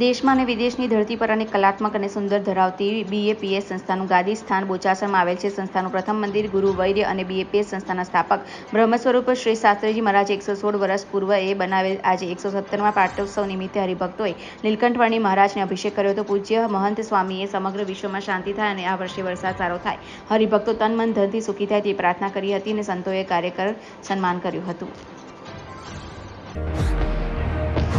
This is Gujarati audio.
દેશમાં અને વિદેશની ધરતી પર અને કલાત્મક અને સુંદર ધરાવતી બીએપીએસ સંસ્થાનું ગાદી સ્થાન બોચાસરમાં આવેલ છે. સંસ્થાનું પ્રથમ મંદિર ગુરુ વૈદ્ય અને બીએપીએસ સંસ્થાના સ્થાપક બ્રહ્મ સ્વરૂપ શ્રી શાસ્ત્રીજી મહારાજ એકસો સોળ વર્ષ પૂર્વએ બનાવેલ આજે એકસો સત્તરમાં પાટોત્સવ નિમિત્તે હરિભક્તોએ નીલકંઠવાણી મહારાજને અભિષેક કર્યો હતો. પૂજ્ય મહંત સ્વામીએ સમગ્ર વિશ્વમાં શાંતિ થાય અને આ વર્ષે વરસાદ સારો થાય. હરિભક્તો તન મન ધનથી સુખી થાય તે પ્રાર્થના કરી હતી અને સંતોએ કાર્યકર સન્માન કર્યું હતું.